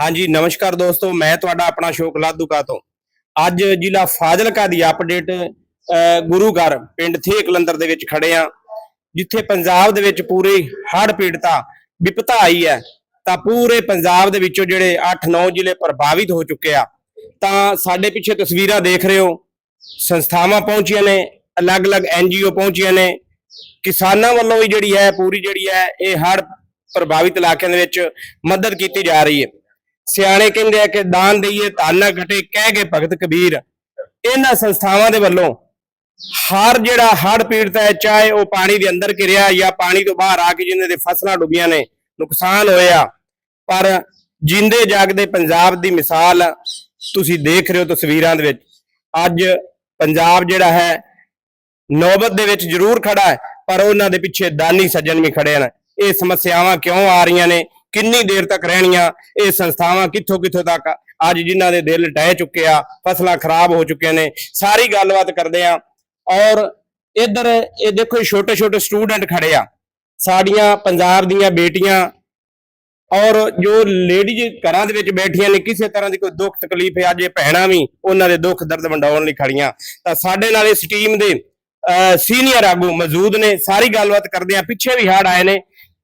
ਹਾਂਜੀ ਨਮਸਕਾਰ ਦੋਸਤੋ ਮੈਂ ਤੁਹਾਡਾ ਆਪਣਾ ਸ਼ੋਕ ਲਾਦੂਕਾ ਤੋਂ। ਅੱਜ ਜ਼ਿਲ੍ਹਾ ਫਾਜ਼ਿਲਕਾ ਦੀ ਅਪਡੇਟ ਅਹ, ਗੁਰੂ ਘਰ ਪਿੰਡ ਥੇ ਦੇ ਵਿੱਚ ਖੜੇ ਆ ਜਿੱਥੇ ਪੰਜਾਬ ਦੇ ਵਿੱਚ ਪੂਰੇ ਹੜ੍ਹ ਪੀੜਤਾ ਵਿਪਤਾ ਆਈ ਹੈ ਤਾਂ ਪੂਰੇ ਪੰਜਾਬ ਦੇ ਵਿੱਚੋਂ ਜਿਹੜੇ 8-9 ਜ਼ਿਲ੍ਹੇ ਪ੍ਰਭਾਵਿਤ ਹੋ ਚੁੱਕੇ ਆ ਤਾਂ ਸਾਡੇ ਪਿੱਛੇ ਤਸਵੀਰਾਂ ਦੇਖ ਰਹੇ ਹੋ। ਸੰਸਥਾਵਾਂ ਪਹੁੰਚੀਆਂ ਨੇ ਅਲੱਗ-ਅਲੱਗ ਐਨਜੀਓ ਪਹੁੰਚੀਆਂ ਨੇ। ਕਿਸਾਨਾਂ ਵੱਲੋਂ ਵੀ ਜਿਹੜੀ ਹੈ ਪੂਰੀ ਜਿਹੜੀ ਹੈ ਇਹ ਹੜ ਪ੍ਰਭਾਵਿਤ ਇਲਾਕਿਆਂ ਦੇ ਵਿੱਚ ਮਦਦ ਕੀਤੀ ਜਾ ਰਹੀ ਹੈ। ਸਿਆਣੇ ਕਹਿੰਦੇ ਆ ਕਿ ਦਾਨ ਦਈਏ ਧਨ ਨਾ ਘਟੇ, ਕਹਿ ਕੇ ਭਗਤ ਕਬੀਰ। ਇਹਨਾਂ ਸੰਸਥਾਵਾਂ ਦੇ ਵੱਲੋਂ ਹਰ ਜਿਹੜਾ ਹੜ੍ਹ ਪੀੜਤ ਹੈ, ਚਾਹੇ ਉਹ ਪਾਣੀ ਦੇ ਅੰਦਰ ਘਿਰਿਆ ਜਾਂ ਪਾਣੀ ਤੋਂ ਬਾਹਰ ਆ ਕੇ ਜਿਨ੍ਹਾਂ ਦੇ ਫਸਲਾਂ ਡੁੱਬੀਆਂ ਨੇ, ਨੁਕਸਾਨ ਹੋਇਆ। ਪਰ ਜਿੰਦੇ ਜਾਗਦੇ ਪੰਜਾਬ ਦੀ ਮਿਸਾਲ ਤੁਸੀਂ ਦੇਖ ਰਹੇ ਹੋ ਤਸਵੀਰਾਂ ਦੇ ਵਿੱਚ। ਅੱਜ ਪੰਜਾਬ ਜਿਹੜਾ ਹੈ, ਨੌਬਤ ਦੇ ਵਿੱਚ ਜ਼ਰੂਰ ਖੜਾ ਹੈ, ਪਰ ਉਹਨਾਂ ਦੇ ਪਿੱਛੇ ਦਾਨੀ ਸੱਜਣ ਵੀ ਖੜੇ ਨੇ ਇਹ ਸਮੱਸਿਆਵਾਂ ਕਿਉਂ ਆ ਰਹੀਆਂ ਨੇ? ਕਿੰਨੀ ਦੇਰ ਤੱਕ ਰਹਿਣੀਆਂ? ਇਹ ਸੰਸਥਾਵਾਂ ਕਿੱਥੋਂ ਕਿੱਥੋਂ ਤੱਕ? ਅੱਜ ਜਿਨ੍ਹਾਂ ਦੇ ਦਿਲ ਟਹਿ ਚੁੱਕੇ ਆ, ਫਸਲਾਂ ਖਰਾਬ ਹੋ ਚੁੱਕੀਆਂ ਨੇ, ਸਾਰੀ ਗੱਲਬਾਤ ਕਰਦੇ ਆ। ਔਰ ਇੱਧਰ ਇਹ ਦੇਖੋ ਛੋਟੇ ਛੋਟੇ ਸਟੂਡੈਂਟ ਖੜੇ ਆ। ਸਾਡੀਆਂ ਪੰਜਾਬ ਦੀਆਂ ਬੇਟੀਆਂ ਔਰ ਜੋ ਲੇਡੀਜ਼ ਘਰਾਂ ਦੇ ਵਿੱਚ ਬੈਠੀਆਂ ਨੇ, ਕਿਸੇ ਤਰ੍ਹਾਂ ਦੀ ਕੋਈ ਦੁੱਖ ਤਕਲੀਫ ਹੈ, ਅੱਜ ਇਹ ਭੈਣਾਂ ਵੀ ਉਹਨਾਂ ਦੇ ਦੁੱਖ ਦਰਦ ਵੰਡਾਉਣ ਲਈ ਖੜੀਆਂ। ਤਾਂ ਸਾਡੇ ਨਾਲ ਇਸ ਟੀਮ ਦੇ ਸੀਨੀਅਰ ਆਗੂ ਮੌਜੂਦ ਨੇ, ਸਾਰੀ ਗੱਲਬਾਤ ਕਰਦੇ ਆ, ਪਿੱਛੇ ਵੀ ਹੜ ਆਏ ਨੇ।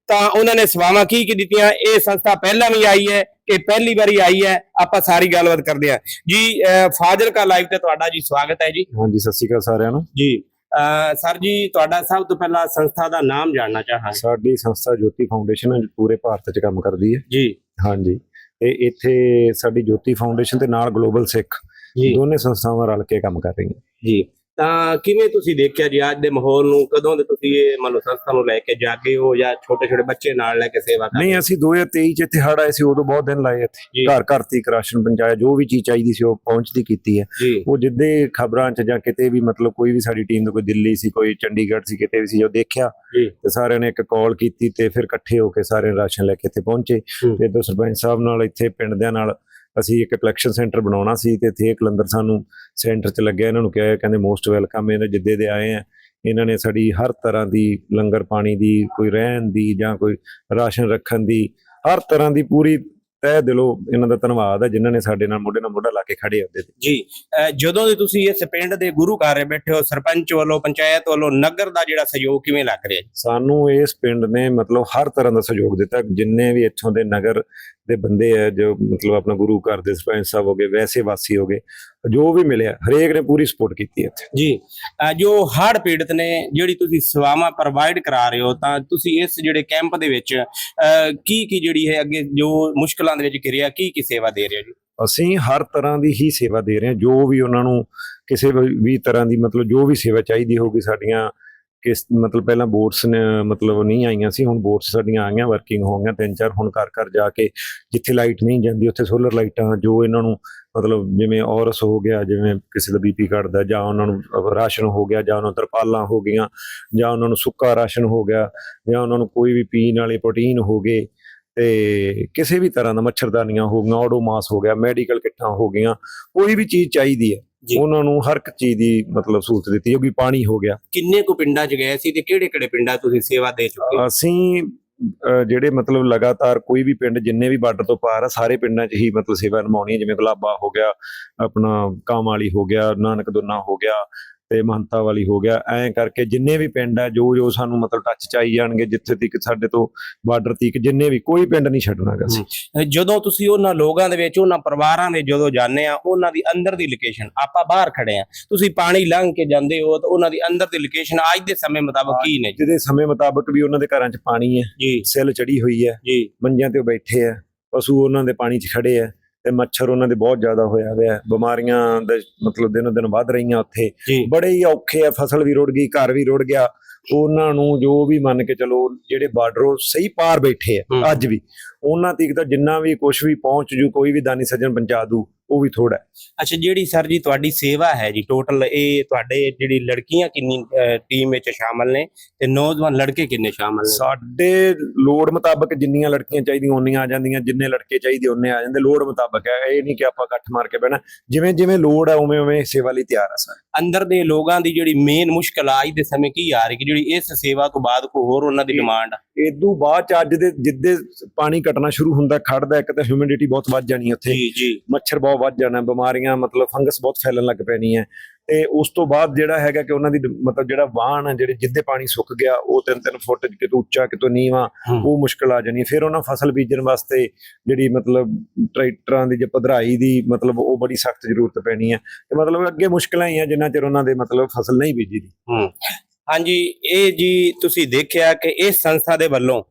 ਤਾਂ ਉਹਨਾਂ ਨੇ ਸੇਵਾਵਾਂ ਕੀ ਕੀ ਦਿੱਤੀਆਂ? ਇਹ ਸੰਸਥਾ ਪਹਿਲਾਂ ਵੀ ਆਈ ਹੈ ਕਿ ਪਹਿਲੀ ਵਾਰੀ ਆਈ ਹੈ ਆਪਾਂ ਸਾਰੀ ਗੱਲਬਾਤ ਕਰਦੇ ਆ ਜੀ ਅਹ, ਫਾਜ਼ਿਲਕਾ ਲਾਈਵ ਤੇ ਤੁਹਾਡਾ ਜੀ ਸਵਾਗਤ ਹੈ ਜੀ। ਹਾਂਜੀ ਸਤਿ ਸ਼੍ਰੀ ਅਕਾਲ ਸਾਰਿਆਂ ਨੂੰ। ਜੀ ਸਰ ਜੀ ਤੁਹਾਡਾ ਸਭ ਤੋਂ ਪਹਿਲਾਂ ਸੰਸਥਾ ਦਾ ਨਾਮ ਜਾਣਨਾ ਚਾਹਾਂਗੇ। ਸਾਡੀ ਸੰਸਥਾ ਜੋਤੀ ਫਾਊਂਡੇਸ਼ਨ ਹੈ ਜੋ ਪੂਰੇ ਭਾਰਤ 'ਚ ਕੰਮ ਕਰਦੀ ਹੈ। ਜੀ। ਹਾਂਜੀ ਤੇ ਇੱਥੇ ਸਾਡੀ ਜੋਤੀ ਫਾਊਂਡੇਸ਼ਨ ਤੇ ਨਾਲ ਗਲੋਬਲ ਸਿੱਖ ਦੋਨੇ ਸੰਸਥਾਵਾਂ ਰਲ ਕੇ ਕੰਮ ਕਰ ਰਹੀਆਂ। ਜੀ। ਤਾਂ ਕਿਵੇਂ ਤੁਸੀਂ ਦੇਖਿਆ ਜੀ ਅੱਜ ਦੇ ਮਾਹੌਲ ਨੂੰ ਕਦੋਂ ਦੇ ਤੁਸੀਂ ਇਹ ਮੰਨ ਲਓ ਸੰਸਥਾ ਨੂੰ ਲੈ ਕੇ ਜਾਗੇ ਹੋ ਜਾਂ ਛੋਟੇ ਛੋਟੇ ਬੱਚੇ ਨਾਲ ਲੈ ਕੇ ਸੇਵਾ ਕਰ ਨਹੀਂ ਅਸੀਂ 2023 ਚ ਇੱਥੇ ਹੜ ਆਏ ਸੀ ਉਦੋਂ ਬਹੁਤ ਦਿਨ ਲਾਏ ਇੱਥੇ। ਘਰ ਘਰ ਤੀਕ ਰਾਸ਼ਨ ਪਹੁੰਚਾਇਆ ਜੋ ਵੀ ਚੀਜ਼ ਚਾਹੀਦੀ ਸੀ ਉਹ ਪਹੁੰਚਦੀ ਕੀਤੀ ਹੈ ਉਹ ਜਿੱਦੇ ਖਬਰਾਂ 'ਚ ਜਾਂ ਕਿਤੇ ਵੀ ਮਤਲਬ ਕੋਈ ਵੀ ਸਾਡੀ ਟੀਮ ਤੋਂ ਕੋਈ ਦਿੱਲੀ ਸੀ ਕੋਈ ਚੰਡੀਗੜ੍ਹ ਸੀ ਕਿਤੇ ਵੀ ਸੀ ਜੋ ਦੇਖਿਆ। ਤੇ ਸਾਰਿਆਂ ਨੇ ਇੱਕ ਕਾਲ ਕੀਤੀ ਤੇ ਫਿਰ ਇਕੱਠੇ ਹੋ ਕੇ ਸਾਰੇ ਰਾਸ਼ਨ ਲੈ ਕੇ ਇੱਥੇ ਪਹੁੰਚੇ। ਤੇ ਦੋ ਸਰਪੰਚ ਸਾਹਿਬ ਨਾਲ ਇੱਥੇ ਪਿੰਡ ਦਿਆਂ ਨਾਲ ਅਸੀਂ ਇੱਕ ਕਲੈਕਸ਼ਨ ਸੈਂਟਰ ਬਣਾਉਣਾ ਸੀ ਤੇ ਇੱਥੇ ਕਲੰਦਰ ਸਾਨੂੰ ਸੈਂਟਰ 'ਚ ਲੱਗਿਆ ਇਹਨਾਂ ਨੂੰ ਕਿਹਾ ਕਹਿੰਦੇ ਮੋਸਟ ਵੈਲਕਮ ਇਹਨਾਂ ਜਿੱਦੇ ਦੇ ਆਏ ਆ ਇਹਨਾਂ ਨੇ ਸਾਡੀ ਹਰ ਤਰ੍ਹਾਂ ਦੀ ਲੰਗਰ ਪਾਣੀ ਦੀ ਕੋਈ ਰਹਿਣ ਦੀ ਜਾਂ ਕੋਈ ਰਾਸ਼ਨ ਰੱਖਣ ਦੀ ਹਰ ਤਰ੍ਹਾਂ ਦੀ ਪੂਰੀ ਤਹਿ ਦਿਲੋਂ ਇਹਨਾਂ ਦਾ ਧੰਨਵਾਦ ਹੈ ਜਿਨ੍ਹਾਂ ਨੇ ਸਾਡੇ ਨਾਲ ਮੋਢੇ ਨਾਲ ਮੋਢਾ ਲਾ ਕੇ ਖੜੇ ਹੁੰਦੇ ਜੀ ਜਦੋਂ ਦੇ ਤੁਸੀਂ ਇਸ ਪਿੰਡ ਦੇ ਗੁਰੂ ਘਰ ਬੈਠੇ ਹੋ ਸਰਪੰਚ ਵੱਲੋਂ ਪੰਚਾਇਤ ਵੱਲੋਂ ਨਗਰ ਦਾ ਜਿਹੜਾ ਸਹਿਯੋਗ ਕਿਵੇਂ ਲੱਗ ਰਿਹਾ ਸਾਨੂੰ ਇਸ ਪਿੰਡ ਨੇ ਮਤਲਬ ਹਰ ਤਰ੍ਹਾਂ ਦਾ ਸਹਿਯੋਗ ਦਿੱਤਾ ਜਿੰਨੇ ਵੀ ਇੱਥੋਂ ਦੇ ਨਗਰ ਦੇ ਬੰਦੇ ਆ ਜੋ ਮਤਲਬ ਆਪਣਾ ਗੁਰੂ ਘਰ ਦੇ ਸਰਪੰਚ ਸਾਹਿਬ ਹੋਗੇ ਵੈਸੇ ਵਾਸੀ ਹੋਗੇ ਜੋ ਵੀ ਮਿਲਿਆ ਹਰੇਕ ਨੇ ਪੂਰੀ ਸਪੋਰਟ ਕੀਤੀ ਇੱਥੇ। ਜੀ ਜੋ ਹੜ੍ਹ ਪੀੜਤ ਨੇ ਜਿਹੜੀ ਤੁਸੀਂ ਸੇਵਾਵਾਂ ਪ੍ਰੋਵਾਈਡ ਕਰਾ ਰਹੇ ਹੋ ਤਾਂ ਤੁਸੀਂ ਇਸ ਜਿਹੜੇ ਕੈਂਪ ਦੇ ਵਿੱਚ ਕੀ ਕੀ ਜਿਹੜੀ ਹੈ ਅੱਗੇ ਜੋ ਮੁਸ਼ਕਲਾਂ ਦੇ ਵਿੱਚ ਘਿਰਿਆ ਕੀ ਕੀ ਸੇਵਾ ਦੇ ਰਹੇ ਹੋ ਜੀ? ਅਸੀਂ ਹਰ ਤਰ੍ਹਾਂ ਦੀ ਹੀ ਸੇਵਾ ਦੇ ਰਹੇ ਹਾਂ ਜੋ ਵੀ ਉਹਨਾਂ ਨੂੰ ਕਿਸੇ ਵੀ ਵੀ ਤਰ੍ਹਾਂ ਦੀ ਮਤਲਬ ਜੋ ਵੀ ਸੇਵਾ ਚਾਹੀਦੀ ਹੋਗੀ ਸਾਡੀਆਂ ਕਿਸ ਮਤਲਬ ਪਹਿਲਾਂ ਬੋਟਸ ਨੇ, ਮਤਲਬ ਨਹੀਂ ਆਈਆਂ ਸੀ, ਹੁਣ ਬੋਟਸ ਸਾਡੀਆਂ ਆ ਗਈਆਂ ਵਰਕਿੰਗ ਹੋ ਗਈਆਂ, ਤਿੰਨ ਚਾਰ ਹੁਣ ਘਰ ਘਰ ਜਾ ਕੇ ਜਿੱਥੇ ਲਾਈਟ ਨਹੀਂ ਜਾਂਦੀ, ਉੱਥੇ ਸੋਲਰ ਲਾਈਟਾਂ ਜੋ ਇਹਨਾਂ ਨੂੰ ਮਤਲਬ ਜਿਵੇਂ ਔਰਸ ਹੋ ਗਿਆ, ਜਿਵੇਂ ਕਿਸੇ ਦਾ ਬੀਪੀ ਘਟਦਾ, ਜਾਂ ਉਹਨਾਂ ਨੂੰ ਰਾਸ਼ਨ ਹੋ ਗਿਆ, ਜਾਂ ਉਹਨਾਂ ਨੂੰ ਤਰਪਾਲਾਂ ਹੋ ਗਈਆਂ, ਜਾਂ ਉਹਨਾਂ ਨੂੰ ਸੁੱਕਾ ਰਾਸ਼ਨ ਹੋ ਗਿਆ, ਜਾਂ ਉਹਨਾਂ ਨੂੰ ਕੋਈ ਵੀ ਪੀਣ ਵਾਲੇ ਪ੍ਰੋਟੀਨ ਹੋ ਗਏ, ਤੇ ਕਿਸੇ ਵੀ ਤਰ੍ਹਾਂ ਦਾ ਮੱਛਰਦਾਨੀਆਂ ਹੋ ਗਈਆਂ ਓਡੋਮਾਸ ਹੋ ਗਿਆ ਮੈਡੀਕਲ ਕਿੱਟਾਂ ਹੋ ਗਈਆਂ, ਕੋਈ ਵੀ ਚੀਜ਼ ਚਾਹੀਦੀ ਹੈ। ਉਹਨਾਂ ਨੂੰ ਹਰ ਇੱਕ ਚੀਜ਼ ਦੀ ਮਤਲਬ ਸਹੂਲਤ ਦਿੱਤੀ ਜਾਊਗੀ ਪਾਣੀ ਹੋ ਗਿਆ। ਕਿੰਨੇ ਕੁ ਪਿੰਡਾਂ 'ਚ ਗਏ ਸੀ ਤੇ ਕਿਹੜੇ ਕਿਹੜੇ ਪਿੰਡਾਂ ਤੁਸੀਂ ਸੇਵਾ ਦੇ ਚੁੱਕੇ? ਹੋ ਅਸੀਂ ਜਿਹੜੇ ਮਤਲਬ ਲਗਾਤਾਰ ਕੋਈ ਵੀ ਪਿੰਡ ਜਿੰਨੇ ਵੀ ਬਾਰਡਰ ਤੋਂ ਪਾਰ ਆ ਸਾਰੇ ਪਿੰਡਾਂ 'ਚ ਹੀ ਮਤਲਬ ਸੇਵਾ ਨਿਭਾਉਣੀ ਹੈ। ਜਿਵੇਂ ਗੁਲਾਬਾ ਹੋ ਗਿਆ ਆਪਣਾ ਕਾਮ ਵਾਲੀ ਹੋ ਗਿਆ ਨਾਨਕ ਦੁਨਾ ਹੋ ਗਿਆ ਤੇ ਮਹੰਤਾ ਵਾਲੀ ਹੋ ਗਿਆ। ਐਂ ਕਰਕੇ ਜਿੰਨੇ ਵੀ ਪਿੰਡ ਆ ਜੋ ਜੋ ਸਾਨੂੰ ਮਤਲਬ ਟੱਚ ਚ ਆਈ ਜਾਣਗੇ ਜਿੱਥੇ ਤੱਕ ਸਾਡੇ ਤੋਂ ਬਾਰਡਰ ਤੱਕ ਜਿੰਨੇ ਵੀ ਕੋਈ ਪਿੰਡ ਨਹੀਂ ਛੱਡਣਾਗਾ ਅਹ ਜਦੋਂ ਤੁਸੀਂ ਉਹਨਾਂ ਲੋਕਾਂ ਦੇ ਵਿੱਚ ਉਹਨਾਂ ਪਰਿਵਾਰਾਂ ਦੇ ਜਦੋਂ ਜਾਂਦੇ ਆ ਉਹਨਾਂ ਦੀ ਅੰਦਰ ਦੀ ਲੋਕੇਸ਼ਨ ਆਪਾਂ ਬਾਹਰ ਖੜੇ ਆ। ਤੁਸੀਂ ਪਾਣੀ ਲੰਘ ਕੇ ਜਾਂਦੇ ਹੋ ਤਾਂ ਉਹਨਾਂ ਦੀ ਅੰਦਰ ਦੀ ਲੋਕੇਸ਼ਨ ਅੱਜ ਦੇ ਸਮੇਂ ਮੁਤਾਬਕ ਕੀ ਨੇ? ਜਿਹਦੇ ਸਮੇਂ ਮੁਤਾਬਕ ਵੀ ਉਹਨਾਂ ਦੇ ਘਰਾਂ 'ਚ ਪਾਣੀ ਹੈ ਜੀ। ਸੈੱਲ ਚੜੀ ਹੋਈ ਹੈ ਜੀ। ਮੰਜਿਆਂ ਤੇ ਬੈਠੇ ਆ ਪਸ਼ੂ ਉਹਨਾਂ ਦੇ ਪਾਣੀ 'ਚ ਖੜੇ ਆ। ਤੇ ਮੱਛਰ ਉਹਨਾਂ ਦੇ ਬਹੁਤ ਜ਼ਿਆਦਾ ਹੋਇਆ ਹੋਇਆ। ਬਿਮਾਰੀਆਂ ਦਾ ਮਤਲਬ ਦਿਨੋ ਦਿਨ ਵੱਧ ਰਹੀਆਂ ਉੱਥੇ। ਬੜੇ ਹੀ ਔਖੇ ਆ ਫਸਲ ਵੀ ਰੁੜ ਗਈ ਘਰ ਵੀ ਰੁੜ ਗਿਆ। ਉਹਨਾਂ ਨੂੰ ਜੋ ਵੀ ਮੰਨ ਕੇ ਚਲੋ ਜਿਹੜੇ ਬਾਰਡਰੋਂ ਸਹੀ ਪਾਰ ਬੈਠੇ। ਆ ਅੱਜ ਵੀ। ਉਹਨਾਂ ਤੱਕ ਤਾਂ ਜਿੰਨਾ ਵੀ ਕੁਝ ਵੀ ਪਹੁੰਚ ਜੂ ਕੋਈ ਵੀ ਦਾਨੀ ਸੱਜਣ ਪਹੁੰਚਾ ਦੂ। ਉਹ ਵੀ ਥੋੜਾ ਅੱਛਾ ਜਿਹੜੀ ਸਰ ਜੀ ਤੁਹਾਡੀ ਸੇਵਾ ਹੈ ਜੀ ਟੋਟਲ ਇਹ ਤੁਹਾਡੇ ਜਿਹੜੀ ਲੜਕੀਆਂ ਕਿੰਨੀ ਟੀਮ ਵਿੱਚ ਸ਼ਾਮਲ ਨੇ ਤੇ ਨੌਜਵਾਨ ਲੜਕੇ ਕਿੰਨੇ ਸ਼ਾਮਲ ਨੇ? ਸਾਡੇ ਲੋੜ ਮੁਤਾਬਕ ਜਿੰਨੀਆਂ ਲੜਕੀਆਂ ਚਾਹੀਦੀਆਂ ਉਨੀਆਂ ਆ ਜਾਂਦੀਆਂ। ਜਿੰਨੇ ਲੜਕੇ ਚਾਹੀਦੇ ਉਹਨੇ ਆ ਜਾਂਦੇ। ਲੋੜ ਮੁਤਾਬਕ ਹੈ। ਇਹ ਨਹੀਂ ਕਿ ਆਪਾਂ ਇਕੱਠ ਮਾਰ ਕੇ ਬਹਿਣਾ। ਜਿਵੇਂ ਜਿਵੇਂ ਲੋੜ ਹੈ ਉਵੇਂ ਉਵੇਂ ਸੇਵਾ ਲਈ ਤਿਆਰ ਆ ਸਰ। ਅੰਦਰ ਦੇ ਲੋਕਾਂ ਦੀ ਜਿਹੜੀ ਮੇਨ ਮੁਸ਼ਕਲ ਆ ਅੱਜ ਦੇ ਸਮੇਂ ਕੀ ਆ ਰਹੀ ਕਿ ਜਿਹੜੀ ਇਸ ਸੇਵਾ ਤੋਂ ਬਾਅਦ ਕੋਈ ਹੋਰ ਉਹਨਾਂ ਦੀ ਡਿਮਾਂਡ ਇਦੋਂ ਬਾਅਦ ਚ ਅੱਜ ਦੇ ਜਿੱਦੇ ਪਾਣੀ ਘਟਣਾ ਸ਼ੁਰੂ ਹੁੰਦਾ ਖੜਦਾ ਇੱਕ ਤਾਂ ਹਿਊਮਿਡਿਟੀ ਬਹੁਤ ਵੱਧ ਜਾਣੀ ਉੱਥੇ। ਜੀ ਜੀ। ਮੱਛਰ ਬਹੁਤ ਵੱਧ ਜਾਣਾ ਬਿਮਾਰੀਆਂ ਮਤਲਬ ਫੰਗਸ ਬਹੁਤ ਫੈਲਣ ਲੱਗ ਪੈਣੀ ਹੈ। ਤੇ ਉਸ ਤੋਂ ਬਾਅਦ ਜਿਹੜਾ ਹੈਗਾ ਕਿ ਉਹਨਾਂ ਦੀ ਮਤਲਬ ਜਿਹੜਾ ਵਾਹਣ ਹੈ ਜਿਹੜੇ ਜਿੱਦੇ ਪਾਣੀ ਸੁੱਕ ਗਿਆ ਉਹ ਤਿੰਨ ਤਿੰਨ ਫੁੱਟ ਕਿਤੋਂ ਉੱਚਾ ਕਿਤੋਂ ਨੀਵਾਂ। ਉਹ ਮੁਸ਼ਕਲ ਆ ਜਾਣੀ। ਫਿਰ ਉਹਨਾਂ ਫਸਲ ਬੀਜਣ ਵਾਸਤੇ ਜਿਹੜੀ ਮਤਲਬ ਟਰੈਕਟਰਾਂ ਦੀ ਜਾਂ ਪਧਰਾਈ ਦੀ ਮਤਲਬ ਉਹ ਬੜੀ ਸਖਤ ਜ਼ਰੂਰਤ ਪੈਣੀ ਹੈ। ਤੇ ਮਤਲਬ ਅੱਗੇ ਮੁਸ਼ਕਲਾਂ ਹੀ ਆ ਜਿੰਨਾ ਚਿਰ ਉਹਨਾਂ ਦੇ ਮਤਲਬ ਫਸਲ ਨਹੀਂ ਬੀਜੀ ਦੀ। ਹਾਂਜੀ ਇਹ ਜੀ ਤੁਸੀਂ ਦੇਖਿਆ ਕਿ ਇਸ ਸੰਸਥਾ ਦੇ ਵੱਲੋਂ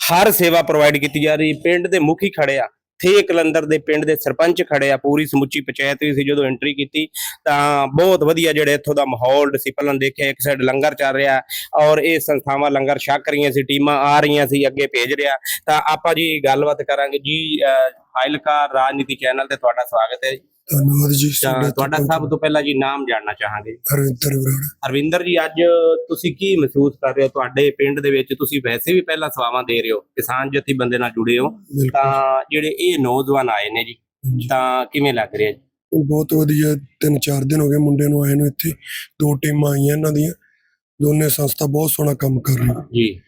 ਹਰ ਸੇਵਾ ਪ੍ਰੋਵਾਈਡ ਕੀਤੀ ਜਾ ਰਹੀ ਪਿੰਡ ਦੇ ਮੁਖੀ ਖੜੇ ਆ। ਥੇ ਕਲੰਦਰ ਦੇ ਪਿੰਡ ਦੇ ਸਰਪੰਚ ਖੜੇ ਆ ਪੂਰੀ ਸਮੁੱਚੀ ਪੰਚਾਇਤ ਵੀ ਸੀ ਜਦੋਂ ਐਂਟਰੀ ਕੀਤੀ ਤਾਂ ਬਹੁਤ ਵਧੀਆ ਜਿਹੜੇ ਇੱਥੋਂ ਦਾ ਮਾਹੌਲ ਡਿਸਪਲਨ ਦੇਖਿਆ ਇੱਕ ਸਾਈਡ ਲੰਗਰ ਚੱਲ ਰਿਹਾ ਔਰ ਇਹ ਸੰਸਥਾਵਾਂ ਲੰਗਰ ਛਕ ਰਹੀਆਂ ਸੀ ਟੀਮਾਂ ਆ ਰਹੀਆਂ ਸੀ ਅੱਗੇ ਭੇਜ ਰਿਹਾ। ਤਾਂ ਆਪਾਂ ਜੀ ਗੱਲਬਾਤ ਕਰਾਂਗੇ ਜੀ ਅਹ, ਫਾਈਲਕਾ ਰਾਜਨੀਤੀ ਚੈਨਲ ਤੇ ਤੁਹਾਡਾ ਸਵਾਗਤ ਹੈ ਧੰਨਵਾਦ ਜੀ ਤਾਂ ਸਾਡੇ ਤੁਹਾਡਾ ਸਭ ਤੋਂ ਪਹਿਲਾਂ ਜੀ ਨਾਮ ਜਾਣਨਾ ਚਾਹਾਂਗੇ। ਹਰਵਿੰਦਰ ਬਰਾੜ ਅਰਵਿੰਦਰ ਜੀ ਅੱਜ ਤੁਸੀਂ ਕੀ ਮਹਿਸੂਸ ਕਰ ਰਹੇ ਹੋ? ਤੁਹਾਡੇ ਪਿੰਡ ਦੇ ਵਿੱਚ ਤੁਸੀਂ ਵੈਸੇ ਵੀ ਪਹਿਲਾਂ ਸੇਵਾਵਾਂ ਦੇ ਰਹੇ ਹੋ ਕਿਸਾਨ ਜਥੀ ਬੰਦੇ ਨਾਲ ਜੁੜੇ ਹੋ। ਬਿਲਕੁਲ। ਤਾਂ ਜਿਹੜੇ ਇਹ ਨੌਜਵਾਨ ਆਏ ਨੇ ਜੀ ਹਾਂਜੀ। ਤਾਂ ਕਿਵੇਂ ਲੱਗ ਰਿਹਾ ਜੀ? ਬਹੁਤ ਵਧੀਆ ਤਿੰਨ ਚਾਰ ਦਿਨ ਹੋ ਗਏ ਮੁੰਡੇ ਨੂੰ ਆਏ ਨੂੰ ਇੱਥੇ। ਦੋ ਟੀਮਾਂ ਆਈਆਂ ਇਹਨਾਂ ਦੀਆਂ। ਦੋਨੇ ਸੰਸਥਾ ਬਹੁਤ ਸੋਹਣਾ ਕੰਮ ਕਰ ਰਹੀ ਜੀ।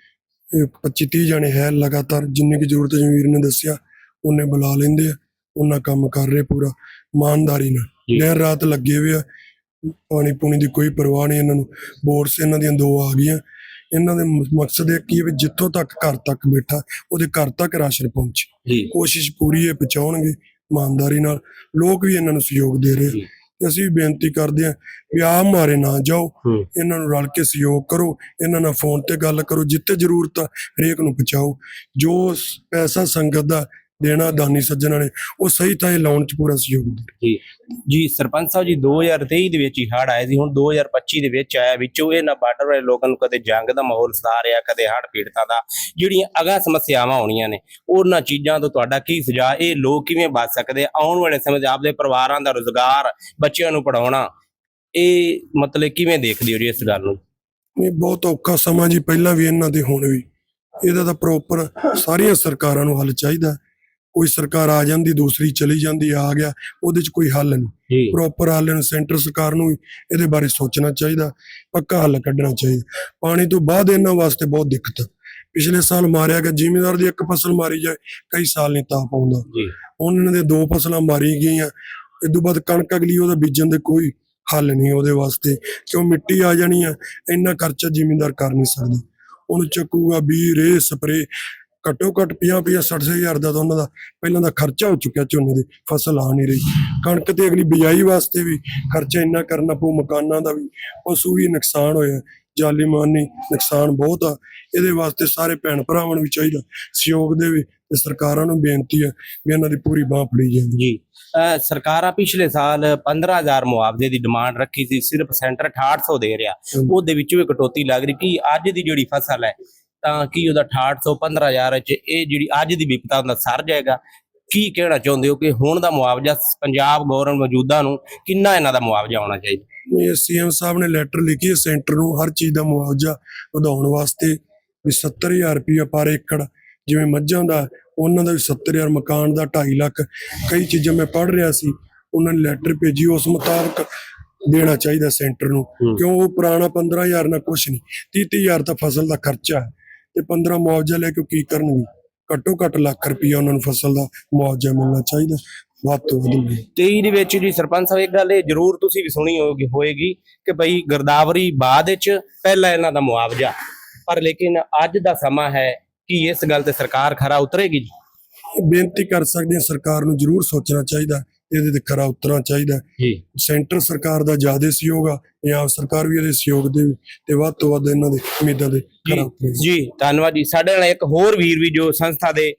ਇਹ 25 30 ਜਣੇ ਹੈ ਲਗਾਤਾਰ ਜਿੰਨੀ ਕੀ ਜ਼ਰੂਰਤ ਵੀਰ ਨੇ ਦੱਸਿਆ। ਉਹਨੇ ਬੁਲਾ ਲੈਂਦੇ ਆ ਉਹਨਾਂ ਕੰਮ ਕਰ ਰਹੇ ਪੂਰਾ ਇਮਾਨਦਾਰੀ ਨਾਲ। ਦਿਨ ਰਾਤ ਲੱਗੇ ਹੋਏ ਆ ਪਾਣੀ ਪੂਣੀ ਦੀ ਕੋਈ ਪਰਵਾਹ ਨਹੀਂ ਇਹਨਾਂ ਨੂੰ। ਬੋਰਡਸ ਇਹਨਾਂ ਦੀਆਂ ਦੋ ਆ ਗਈਆਂ। ਇਹਨਾਂ ਦੇ ਮਕਸਦ ਇਹ ਕੀ ਹੈ ਵੀ ਜਿੱਥੋਂ ਤੱਕ ਘਰ ਤੱਕ ਬੈਠਾ ਉਹਦੇ ਘਰ ਤੱਕ ਰਾਸ਼ਨ ਪਹੁੰਚੇ। ਕੋਸ਼ਿਸ਼ ਪੂਰੀ ਹੈ ਪਹੁੰਚਾਉਣਗੇ ਇਮਾਨਦਾਰੀ ਨਾਲ। ਲੋਕ ਵੀ ਇਹਨਾਂ ਨੂੰ ਸਹਿਯੋਗ ਦੇ ਰਹੇ। ਤੇ ਅਸੀਂ ਵੀ ਬੇਨਤੀ ਕਰਦੇ ਹਾਂ ਵੀ ਆਪ ਮਾਰੇ ਨਾ ਜਾਓ। ਇਹਨਾਂ ਨੂੰ ਰਲ ਕੇ ਸਹਿਯੋਗ ਕਰੋ। ਇਹਨਾਂ ਨਾਲ ਫੋਨ ਤੇ ਗੱਲ ਕਰੋ। ਜਿੱਥੇ ਜ਼ਰੂਰਤ ਆ ਹਰੇਕ ਨੂੰ ਪਹੁੰਚਾਓ। ਜੋ ਪੈਸਾ ਸੰਗਤ ਦਾ ਦੇਣਾ ਦਾਨੀ ਸੱਜਣਾ ਨੇ ਉਹ ਸਹੀ ਥਾਂ ਲਾਉਣ ਚ ਪੂਰਾ ਸਹਿਯੋਗ ਦੇ ਜੀ ਜੀ ਸਰਪੰਚ ਸਾਹਿਬ ਜੀ 2023 ਦੇ ਵਿੱਚ ਹੀ ਹੜ ਆਏ ਸੀ ਹੁਣ 2025 ਦੇ ਵਿੱਚ ਆਇਆ ਵਿੱਚੋਂ ਇਹਨਾਂ ਬਾਰਡਰ ਵਾਲੇ ਲੋਕਾਂ ਨੂੰ ਕਦੇ ਜੰਗ ਦਾ ਮਾਹੌਲ ਸਤਾ ਰਿਹਾ ਕਦੇ ਹੜ ਪੀੜਤਾਂ ਦਾ ਜਿਹੜੀਆਂ ਅਗਾਂਹ ਸਮੱਸਿਆਵਾਂ ਹੋਣੀਆਂ ਨੇ ਉਹਨਾਂ ਚੀਜ਼ਾਂ ਤੋਂ ਤੁਹਾਡਾ ਕੀ ਸੁਝਾਅ? ਇਹ ਲੋਕ ਕਿਵੇਂ ਬਚ ਸਕਦੇ? ਆਉਣ ਵਾਲੇ ਸਮੇਂ 'ਚ ਆਪਦੇ ਪਰਿਵਾਰਾਂ ਦਾ ਰੋਜ਼ਗਾਰ ਬੱਚਿਆਂ ਨੂੰ ਪੜਾਉਣਾ ਇਹ ਮਤਲਬ ਕਿਵੇਂ ਦੇਖਦੇ ਹੋ ਜੀ ਇਸ ਗੱਲ ਨੂੰ? ਇਹ ਬਹੁਤ ਔਖਾ ਸਮਾਂ ਜੀ ਪਹਿਲਾਂ ਵੀ ਇਹਨਾਂ ਦੇ ਹੁਣ ਵੀ। ਇਹਦਾ ਤਾਂ ਪ੍ਰੋਪਰ ਸਾਰੀਆਂ ਸਰਕਾਰਾਂ ਨੂੰ ਹੱਲ ਚਾਹੀਦਾ। ਕੋਈ ਸਰਕਾਰ ਆ ਜਾਂਦੀ ਦੂਸਰੀ ਚਲੀ ਜਾਂਦੀ ਆ ਗਿਆ ਉਹਦੇ ਚ ਕੋਈ ਹੱਲ ਨਹੀਂ। ਪ੍ਰੋਪਰ ਹੱਲ ਨੂੰ ਸੈਂਟਰ ਸਰਕਾਰ ਨੂੰ ਵੀ ਇਹਦੇ ਬਾਰੇ ਸੋਚਣਾ ਚਾਹੀਦਾ ਪੱਕਾ ਹੱਲ ਕੱਢਣਾ ਚਾਹੀਦਾ। ਪਾਣੀ ਤੋਂ ਬਾਅਦ ਇਹਨਾਂ ਵਾਸਤੇ ਬਹੁਤ ਦਿੱਕਤ। ਪਿਛਲੇ ਸਾਲ ਮਾਰਿਆ ਗਿਆ ਜ਼ਿਮੀਂਦਾਰ ਦੀ ਇੱਕ ਫਸਲ ਮਾਰੀ ਜਾਏ ਕਈ ਸਾਲ ਨਹੀਂ ਤਾਂ ਪਾਉਂਦਾ। ਇਹਨਾਂ ਦੇ ਦੋ ਫਸਲਾਂ ਮਾਰੀ ਗਈਆਂ ਇਸ ਤੋਂ ਬਾਅਦ ਕਣਕ ਅਗਲੀ ਉਹਦਾ ਬੀਜਣ ਦੇ ਕੋਈ ਹੱਲ ਨਹੀਂ ਉਹਦੇ ਵਾਸਤੇ ਕਿਉਂ ਮਿੱਟੀ ਆ ਜਾਣੀ ਆ ਇੰਨਾ ਖਰਚਾ ਜ਼ਿਮੀਂਦਾਰ ਕਰ ਨਹੀਂ ਸਕਦਾ। ਉਹਨੂੰ ਚੱਕੂਗਾ ਬੀ ਰੇ ਸਪਰੇ ਘੱਟੋ ਘੱਟ 50 50 60 ਹਜ਼ਾਰ ਦਾ ਤਾਂ ਉਹਨਾਂ ਦਾ ਪਹਿਲਾਂ ਦਾ ਖਰਚਾ ਹੋ ਚੁੱਕਿਆ ਝੋਨੇ ਦੀ ਫਸਲ ਆ ਨਹੀਂ ਰਹੀ। ਕਣਕ ਤੇ ਅਗਲੀ ਬਿਜਾਈ ਵਾਸਤੇ ਵੀ ਖਰਚਾ ਇੰਨਾ ਕਰਨਾ ਪਊ ਮਕਾਨਾਂ ਦਾ ਵੀ ਪਸ਼ੂ ਵੀ ਨੁਕਸਾਨ ਹੋਇਆ ਜਾਲੀ ਮਾਨੀ ਨੁਕਸਾਨ ਬਹੁਤ ਆ। ਇਹਦੇ ਵਾਸਤੇ ਸਾਰੇ ਭੈਣ ਭਰਾਵਾਂ ਨੂੰ ਵੀ ਚਾਹੀਦਾ ਸਹਿਯੋਗ ਦੇ ਵੀ ਤੇ ਸਰਕਾਰਾਂ ਨੂੰ ਬੇਨਤੀ ਹੈ ਵੀ ਇਹਨਾਂ ਦੀ ਪੂਰੀ ਬਾਹ ਫੜੀ ਜਾਵੇ। ਜੀ। ਸਰਕਾਰਾਂ ਪਿਛਲੇ ਸਾਲ 15000 ਮੁਆਵਜ਼ੇ ਦੀ ਡਿਮਾਂਡ ਰੱਖੀ ਸੀ ਸਿਰਫ ਸੈਂਟਰ 6800 ਦੇ ਰਿਹਾ। ਉਹਦੇ ਵਿੱਚੋਂ ਵੀ ਕਟੌਤੀ ਲੱਗ ਰਹੀ ਕਿ ਅੱਜ ਦੀ ਜਿਹੜੀ ਫਸਲ ਹੈ ਤਾਂ ਕੀ ਉਹਦਾ 6800 15000 ਚ ਇਹ ਜਿਹੜੀ ਅੱਜ ਦੀ ਵਿਪਤਾ ਦਾ ਸਰ ਜਾਏਗਾ ਕੀ ਕਹਿਣਾ ਚਾਹੁੰਦੇ ਹੋ ਕਿ ਹੁਣ ਦਾ ਮੁਆਵਜ਼ਾ ਪੰਜਾਬ ਗੌਰਮੈਂਟ ਮੌਜੂਦਾ ਨੂੰ ਕਿੰਨਾ ਇਹਨਾਂ ਦਾ ਮੁਆਵਜ਼ਾ ਹੋਣਾ ਚਾਹੀਦਾ ਸੀਐਮ ਸਾਹਿਬ ਨੇ ਲੈਟਰ ਲਿਖੀ ਹੈ ਸੈਂਟਰ ਨੂੰ ਹਰ ਚੀਜ਼ ਦਾ ਮੁਆਵਜ਼ਾ ਵਧਾਉਣ ਵਾਸਤੇ ਵੀ 70000 ਰੁਪਇਆ ਪਰ ਏਕੜ ਜਿਵੇਂ ਮੱਝਾਂ ਦਾ ਉਹਨਾਂ ਦਾ ਵੀ 70000 ਮਕਾਨ ਦਾ 2.5 ਲੱਖ ਕਈ ਚੀਜ਼ਾਂ ਮੈਂ ਪੜ੍ਹ ਰਿਹਾ ਸੀ ਉਹਨਾਂ ਨੇ ਲੈਟਰ ਭੇਜੀ ਉਸ ਮੁਤਾਬਕ ਦੇਣਾ ਚਾਹੀਦਾ ਸੈਂਟਰ ਨੂੰ। ਕਿਉਂ ਉਹ ਪੁਰਾਣਾ 15000 ਨਾਲ ਕੁਝ ਨਹੀਂ 30000 ਤਾਂ ਫਸਲ ਦਾ ਖਰਚਾ ਹੈ ਤੇ 15 ਮੁਆਵਜ਼ਾ ਲੈ ਕੇ ਕੀ ਕਰਨਗੇ? ਘੱਟੋ ਘੱਟ ਲੱਖ ਰੁਪਇਆ ਉਹਨਾਂ ਨੂੰ ਫਸਲ ਦਾ ਮੁਆਵਜ਼ਾ ਮਿਲਣਾ ਚਾਹੀਦਾ ਵੱਧ ਤੋਂ ਵੱਧ ਮਿਲੇ 23 ਦੇ ਵਿੱਚ ਜੀ ਸਰਪੰਚ ਸਾਹਿਬ ਇੱਕ ਗੱਲ ਇਹ ਜ਼ਰੂਰ ਤੁਸੀਂ ਵੀ ਸੁਣੀ ਹੋਗੀ ਹੋਏਗੀ ਕਿ ਭਈ ਗਰਦਾਵਰੀ ਬਾਅਦ ਵਿੱਚ ਪਹਿਲਾਂ ਇਹਨਾਂ ਦਾ ਮੁਆਵਜ਼ਾ। ਪਰ ਲੇਕਿਨ ਅੱਜ ਦਾ ਸਮਾਂ ਹੈ ਕਿ ਇਸ ਗੱਲ ਤੇ ਸਰਕਾਰ ਖਰਾ ਉਤਰੇਗੀ ਜੀ। ਬੇਨਤੀ ਕਰ ਸਕਦੇ ਹਾਂ ਸਰਕਾਰ ਨੂੰ ਜ਼ਰੂਰ ਸੋਚਣਾ ਚਾਹੀਦਾ ਇਹਦੇ ਤੇ ਖਰਾ ਉਤਰਨਾ ਚਾਹੀਦਾ ਜੀ। ਸੈਂਟਰ ਸਰਕਾਰ ਦਾ ਜ਼ਿਆਦਾ ਸਹਿਯੋਗ ਆ ਪੰਜਾਬ ਸਰਕਾਰ ਵੀ ਇਹਦੇ ਸਹਿਯੋਗ ਦੇ ਤੇ ਵੱਧ ਤੋਂ ਵੱਧ ਇਹਨਾਂ ਦੇ ਉਮੀਦਾਂ ਦੇ ਖਰਾ ਉਤਰੇ ਜੀ ਧੰਨਵਾਦ ਜੀ। ਸਾਡੇ ਨਾਲ ਇੱਕ ਹੋਰ ਵੀਰ ਵੀ ਜੋ ਸੰਸਥਾ ਦੇ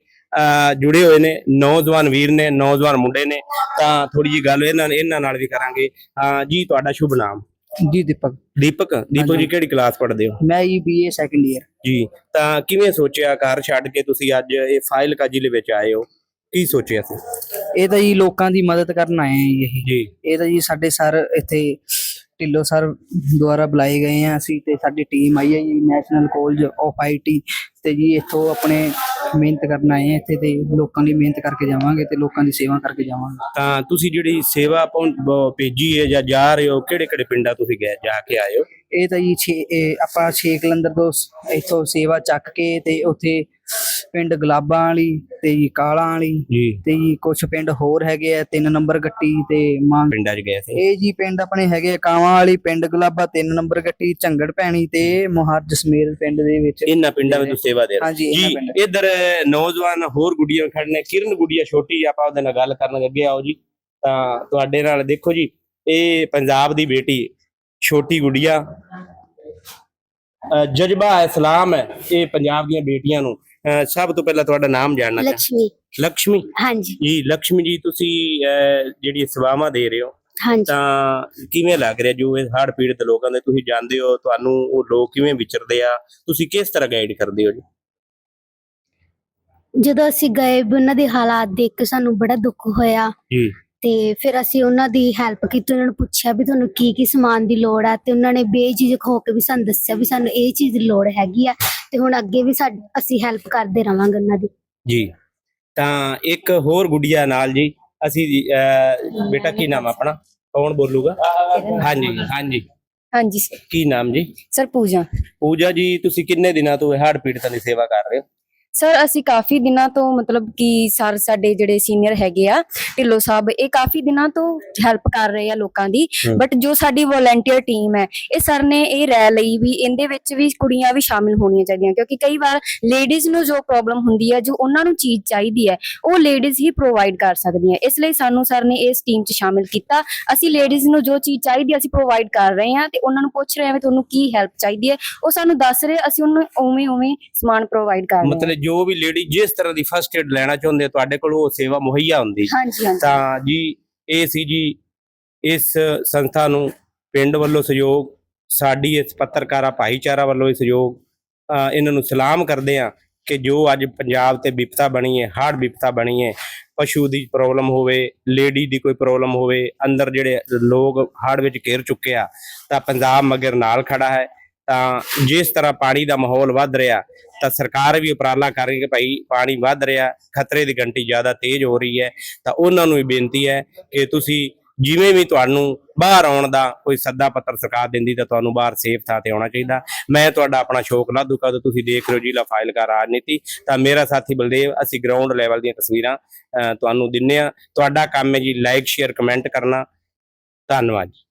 ਜੁੜੇ ਹੋਏ ਨੇ ਨੌਜਵਾਨ ਵੀਰ ਨੇ ਨੌਜਵਾਨ ਮੁੰਡੇ ਨੇ ਤਾਂ ਥੋੜੀ ਜੀ ਗੱਲ ਇਹਨਾਂ ਇਹਨਾਂ ਨਾਲ ਵੀ ਕਰਾਂਗੇ। ਹਾਂ ਜੀ ਤੁਹਾਡਾ ਸ਼ੁਭ ਨਾਮ? ਜੀ ਦੀਪਕ। ਦੀਪਕ ਦੀਪਕ ਜੀ ਕਿਹੜੀ ਕਲਾਸ ਪੜ੍ਹਦੇ ਹੋ? ਮੈਂ ਜੀ ਬੀਏ ਸੈਕੰਡ ਈਅਰ ਜੀ ਤਾਂ ਕਿਵੇਂ ਸੋਚਿਆ ਘਰ ਛੱਡ ਕੇ ਤੁਸੀਂ ਅੱਜ ਇਹ ਫਾਈਲ ਕਾ ਜ਼ਿਲ੍ਹੇ ਵਿੱਚ ਆਏ ਹੋ? ਕੀ ਸੋਚਿਆ ਸੀ? ਇਹ ਤਾਂ ਜੀ ਲੋਕਾਂ ਦੀ ਮਦਦ ਕਰਨ ਆਏ ਆ ਜੀ ਇਹ ਜੀ। ਇਹ ਤਾਂ ਜੀ ਸਾਡੇ ਸਰ ਇੱਥੇ ਢਿੱਲੋਂ ਸਰ ਦੁਆਰਾ ਬੁਲਾਏ ਗਏ ਆ ਅਸੀਂ ਤੇ ਸਾਡੀ ਟੀਮ ਆਈ ਹੈ ਜੀ ਨੈਸ਼ਨਲ ਕਾਲਜ ਆਫ ਆਈਟੀ ਤੇ ਜੀ ਇੱਥੋਂ ਆਪਣੇ ਮਿਹਨਤ ਕਰਨ ਆਏ ਆ ਇੱਥੇ ਤੇ ਲੋਕਾਂ ਦੀ ਮਿਹਨਤ ਕਰਕੇ ਜਾਵਾਂਗੇ ਤੇ ਲੋਕਾਂ ਦੀ ਸੇਵਾ ਕਰਕੇ ਜਾਵਾਂਗੇ। ਤਾਂ ਤੁਸੀਂ ਜਿਹੜੀ ਸੇਵਾ ਪਹੁੰ- ਬ- ਭੇਜੀ ਹੈ ਜਾਂ ਜਾ ਰਹੇ ਹੋ ਕਿਹੜੇ ਕਿਹੜੇ ਪਿੰਡਾਂ ਤੁਸੀਂ ਗਏ ਜਾ ਕੇ ਆਏ ਹੋ? ਇਹ ਤਾਂ ਜੀ ਛੇ ਇਹ ਆਪਾਂ ਛੇ ਕਲੰਦਰ ਤੋਂ ਸ- ਇੱਥੋਂ ਸੇਵਾ ਚੱਕ ਕੇ ਤੇ ਉੱਥੇ ਪਿੰਡ ਗੁਲਾਬਾਂ ਵਾਲੀ ਤੇ ਜੀ ਕਾਲਾਂ ਵਾਲੀ ਜੀ। ਤੇ ਜੀ ਕੁਝ ਪਿੰਡ ਹੋਰ ਹੈਗੇ ਆ ਤਿੰਨ ਨੰਬਰ ਗੱਟੀ ਤੇ ਮਾਂ ਪਿੰਡਾਂ 'ਚ ਗਏ ਸੀ ਇਹ ਜੀ ਪਿੰਡ ਆਪਣੇ ਹੈਗੇ ਕਾਵਾਂ ਵਾਲੀ ਪਿੰਡ ਗੁਲਾਬਾ ਤਿੰਨ ਨੰਬਰ ਗੱਟੀ ਝੰਗੜ ਪੈਣੀ ਤੇ ਮੁਹਾਰ ਜਸਮੇਲ ਪਿੰਡ ਦੇ ਵਿੱਚ। ਇਹਨਾਂ ਪਿੰਡਾਂ ਵਿੱਚ ਸੇਵਾ ਦੇ ਰਹੇ। ਹਾਂਜੀ ਇਹਨਾਂ ਜੀ ਇਧਰ ਨੌਜਵਾਨ ਹੋਰ ਗੁੱਡੀਆਂ ਖੜਨੇ ਕਿਰਨ ਗੁੱਡੀਆ ਛੋਟੀ ਆਪਾਂ ਉਹਦੇ ਨਾਲ ਗੱਲ ਕਰਨ ਅੱਗੇ ਆਓ ਜੀ ਤਾਂ ਤੁਹਾਡੇ ਨਾਲ ਦੇਖੋ ਜੀ ਇਹ ਪੰਜਾਬ ਦੀ ਬੇਟੀ ਛੋਟੀ ਗੁੱਡੀਆ। ਅ, ਜਜ਼ਬਾ ਇਸਲਾਮ ਹੈ ਇਹ ਪੰਜਾਬ ਦੀਆਂ ਬੇਟੀਆਂ ਨੂੰ। ਸਭ ਤੋਂ ਪਹਿਲਾਂ ਤੁਹਾਡਾ ਨਾਮ ਜਾਣਨਾ ਚਾਹਾਂ ਲక్ష్ਮੀ ਲక్ష్ਮੀ ਹਾਂਜੀ। ਜੀ ਲక్ష్ਮੀ ਜੀ ਤੁਸੀਂ ਅਹ, ਜਿਹੜੀ ਸੇਵਾਵਾਂ ਦੇ ਰਹੇ ਹੋ ਹਾਂਜੀ। ਤਾਂ ਕਿਵੇਂ ਲੱਗ ਰਿਹਾ ਜੋ ਇਹ ਹੜ੍ਹ ਪੀੜਤ ਲੋਕਾਂ ਦੇ ਤੁਸੀਂ ਜਾਣਦੇ ਹੋ ਤੁਹਾਨੂੰ ਉਹ ਲੋਕ ਕਿਵੇਂ ਵਿਚਰਦੇ ਆ? ਤੁਸੀਂ ਕਿਸ ਤਰ੍ਹਾਂ ਗਾਈਡ ਕਰਦੇ ਹੋ ਜੀ? ਜਦੋਂ ਅਸੀਂ ਗਏ ਵੀ ਉਹਨਾਂ ਦੇ ਹਾਲਾਤ ਦੇਖ ਕੇ ਸਾਨੂੰ ਬੜਾ ਦੁੱਖ ਹੋਇਆ। ਜੀ। ਤੇ ਫਿਰ ਅਸੀਂ ਉਹਨਾਂ ਦੀ ਹੈਲਪ ਕੀਤੀ ਉਹਨਾਂ ਨੂੰ ਪੁੱਛਿਆ ਵੀ ਤੁਹਾਨੂੰ ਕੀ ਕੀ ਸਮਾਨ ਦੀ ਲੋੜ ਆ ਤੇ ਉਹਨਾਂ ਨੇ ਬੇਝਿਜਕ ਹੋ ਕੇ ਵੀ ਸਾਨੂੰ ਦੱਸਿਆ ਵੀ ਸਾਨੂੰ ਇਹ ਚੀਜ਼ ਦੀ ਲੋੜ ਹੈਗੀ ਆ। ਤੇ ਹੁਣ ਅੱਗੇ ਵੀ ਸਾਡ- ਅਸੀਂ ਹੈਲਪ ਕਰਦੇ ਰਵਾਂਗੇ ਉਹਨਾਂ ਦੀ। ਜੀ। ਤਾਂ ਇੱਕ ਹੋਰ ਗੁੱਡੀਆ ਨਾਲ ਜੀ ਅਸੀਂ ਅਹ, ਬੇਟਾ ਕੀ ਨਾਮ ਆ ਆਪਣਾ? ਕੌਣ ਬੋਲੂਗਾ? ਹਾਂਜੀ ਹਾਂਜੀ। ਹਾਂਜੀ ਸਰ। ਕੀ ਨਾਮ ਜੀ? ਸਰ ਪੂਜਾ। ਪੂਜਾ ਜੀ ਤੁਸੀਂ ਕਿੰਨੇ ਦਿਨਾਂ ਤੋਂ ਇਹ ਹੜ੍ਹ ਪੀੜਤਾਂ ਦੀ ਸੇਵਾ ਕਰ ਰਹੇ ਹੋ? ਸਰ ਅਸੀਂ ਕਾਫੀ ਦਿਨਾਂ ਤੋਂ ਮਤਲਬ ਕਿ ਸਰ ਸਾਡੇ ਜਿਹੜੇ ਸੀਨੀਅਰ ਹੈਗੇ ਆ ਢਿੱਲੋਂ ਸਾਹਿਬ ਇਹ ਕਾਫੀ ਦਿਨਾਂ ਤੋਂ ਹੈਲਪ ਕਰ ਰਹੇ ਆ ਲੋਕਾਂ ਦੀ। ਬਟ ਜੋ ਸਾਡੀ ਵੋਲੰਟੀਅਰ ਟੀਮ ਹੈ ਇਹ ਸਰ ਨੇ ਇਹ ਰਹਿ ਲਈ ਵੀ ਇਹਦੇ ਵਿੱਚ ਵੀ ਕੁੜੀਆਂ ਵੀ ਸ਼ਾਮਿਲ ਹੋਣੀਆਂ ਚਾਹੀਦੀਆਂ। ਕਿਉਂਕਿ ਕਈ ਵਾਰ ਲੇਡੀਜ਼ ਨੂੰ ਜੋ ਪ੍ਰੋਬਲਮ ਹੁੰਦੀ ਹੈ ਜੋ ਉਹਨਾਂ ਨੂੰ ਚੀਜ਼ ਚਾਹੀਦੀ ਹੈ ਉਹ ਲੇਡੀਜ਼ ਹੀ ਪ੍ਰੋਵਾਈਡ ਕਰ ਸਕਦੀਆਂ। ਇਸ ਲਈ ਸਾਨੂੰ ਸਰ ਨੇ ਇਸ ਟੀਮ 'ਚ ਸ਼ਾਮਿਲ ਕੀਤਾ। ਅਸੀਂ ਲੇਡੀਜ਼ ਨੂੰ ਜੋ ਚੀਜ਼ ਚਾਹੀਦੀ ਅਸੀਂ ਪ੍ਰੋਵਾਈਡ ਕਰ ਰਹੇ ਹਾਂ ਤੇ ਉਹਨਾਂ ਨੂੰ ਪੁੱਛ ਰਹੇ ਹਾਂ ਵੀ ਤੁਹਾਨੂੰ ਕੀ ਹੈਲਪ ਚਾਹੀਦੀ ਹੈ। ਉਹ ਸਾਨੂੰ ਦੱਸ ਰਹੇ ਅਸੀਂ ਉਹਨੂੰ ਉਵੇਂ ਉਵੇਂ ਸਮਾਨ ਪ੍ਰੋਵਾਈਡ ਕਰ ਰਹੇ ਹਾਂ। ਮਤਲਬ ਜੋ ਵੀ ਲੇਡੀ ਜਿਸ ਤਰ੍ਹਾਂ ਦੀ ਫਸਟ ਏਡ ਲੈਣਾ ਚਾਹੁੰਦੇ ਆ, ਤੁਹਾਡੇ ਕੋਲ ਉਹ ਸੇਵਾ ਮੁਹੱਈਆ ਹੁੰਦੀ ਤਾਂ ਜੀ ਇਹ ਸੀ ਜੀ ਇਸ ਸੰਸਥਾ ਨੂੰ ਪਿੰਡ ਵੱਲੋਂ ਸਹਿਯੋਗ ਸਾਡੀ ਇਸ ਪੱਤਰਕਾਰਾ ਭਾਈਚਾਰਾ ਵੱਲੋਂ ਵੀ ਸਹਿਯੋਗ ਇਹਨਾਂ ਨੂੰ ਸਲਾਮ ਕਰਦੇ ਆ ਕਿ ਜੋ ਅੱਜ ਪੰਜਾਬ ਤੇ ਵਿਪਤਾ ਬਣੀ ਹੈ ਹਾਰਡ ਵਿਪਤਾ ਬਣੀ ਹੈ ਪਸ਼ੂ ਦੀ ਪ੍ਰੋਬਲਮ ਹੋਵੇ ਲੇਡੀ ਦੀ ਕੋਈ ਪ੍ਰੋਬਲਮ ਹੋਵੇ ਅੰਦਰ ਜਿਹੜੇ ਲੋਕ ਹਾਰਡ ਵਿੱਚ ਘਿਰ ਚੁੱਕੇ ਆ ਤਾਂ ਪੰਜਾਬ ਮਗਰ ਨਾਲ ਖੜਾ ਹੈ। ਤਾਂ ਜਿਸ ਤਰ੍ਹਾਂ ਪਾਣੀ ਦਾ ਮਾਹੌਲ ਵੱਧ ਰਿਹਾ, ਤਾਂ ਸਰਕਾਰ ਵੀ ਉਪਰਾਲਾ ਕਰ ਰਹੀ ਹੈ ਕਿ ਭਾਈ ਪਾਣੀ ਵੱਧ ਰਿਹਾ, ਖਤਰੇ ਦੀ ਘੰਟੀ ਜ਼ਿਆਦਾ ਤੇਜ਼ ਹੋ ਰਹੀ ਹੈ। ਤਾਂ ਉਹਨਾਂ ਨੂੰ ਵੀ ਬੇਨਤੀ ਹੈ ਕਿ ਤੁਸੀਂ ਜਿਵੇਂ ਵੀ ਤੁਹਾਨੂੰ ਬਾਹਰ ਆਉਣ ਦਾ ਕੋਈ ਸੱਦਾ ਪੱਤਰ ਸਰਕਾਰ ਦਿੰਦੀ, ਤਾਂ ਤੁਹਾਨੂੰ ਬਾਹਰ ਸੇਫ ਥਾਂ ਤੇ ਆਉਣਾ ਚਾਹੀਦਾ। ਮੈਂ ਤੁਹਾਡਾ ਆਪਣਾ ਸ਼ੌਕ ਲਾਧੂਕਾ ਤੋਂ ਤੁਸੀਂ ਦੇਖ ਰਹੇ ਹੋ ਜ਼ਿਲ੍ਹਾ ਫਾਈਲਕਾ ਰਾਜਨੀਤੀ। ਤਾਂ ਮੇਰਾ ਸਾਥੀ ਬਲਦੇਵ, ਅਸੀਂ ਗਰਾਊਂਡ ਲੈਵਲ ਦੀਆਂ ਤਸਵੀਰਾਂ ਤੁਹਾਨੂੰ ਦਿੰਨੇ ਆ ਤੁਹਾਡਾ ਕੰਮ ਹੈ ਜੀ ਲਾਈਕ ਸ਼ੇਅਰ ਕਮੈਂਟ ਕਰਨਾ। ਧੰਨਵਾਦ ਜੀ।